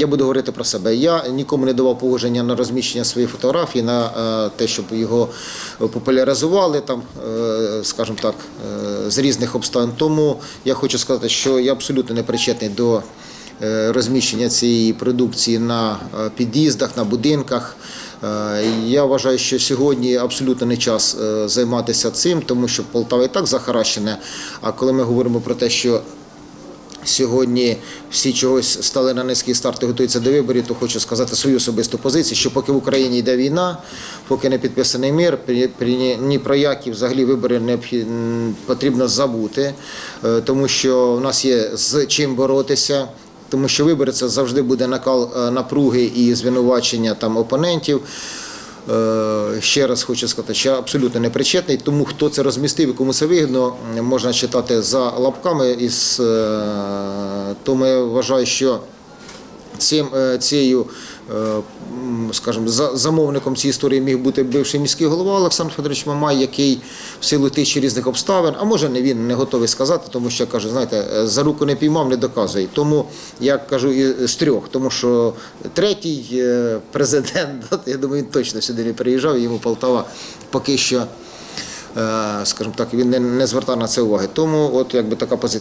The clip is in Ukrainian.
Я буду говорити про себе. Я нікому не давав погодження на розміщення своїх фотографій, на е, те, щоб його популяризували, там, е, скажімо так, е, з різних обставин. Тому я хочу сказати, що я абсолютно не причетний до розміщення цієї продукції на під'їздах, на будинках. Я вважаю, що сьогодні абсолютно не час займатися цим, тому що Полтава і так захаращена. А коли ми говоримо про те, що Сьогодні всі чогось стали на низький старт і готуються до виборів, то хочу сказати свою особисту позицію, що поки в Україні йде війна, поки не підписаний мир, ні про які взагалі вибори необхід- потрібно забути, е, тому що в нас є з чим боротися. Тому що вибори це завжди буде накал е, напруги і звинувачення там опонентів. Е, Ще раз хочу сказати, що абсолютно не причетний, тому хто це розмістив і кому це вигідно, можна читати за лапками. Із, е, тому я вважаю, що цим, е, цією, скажімо, за- замовником цієї історії міг бути бивший міський голова Олександр Федорович Мамай, який в силу тих чи різних обставин, а може не він не готовий сказати, тому що каже, знаєте, е, за руку не піймав, не доказує. Тому я кажу з трьох, тому що третій е, президент, я думаю, він точно сюди не приїжджав, йому Полтава поки що. е, Скажімо так, він не звертав на це уваги. Тому, от якби така позиція.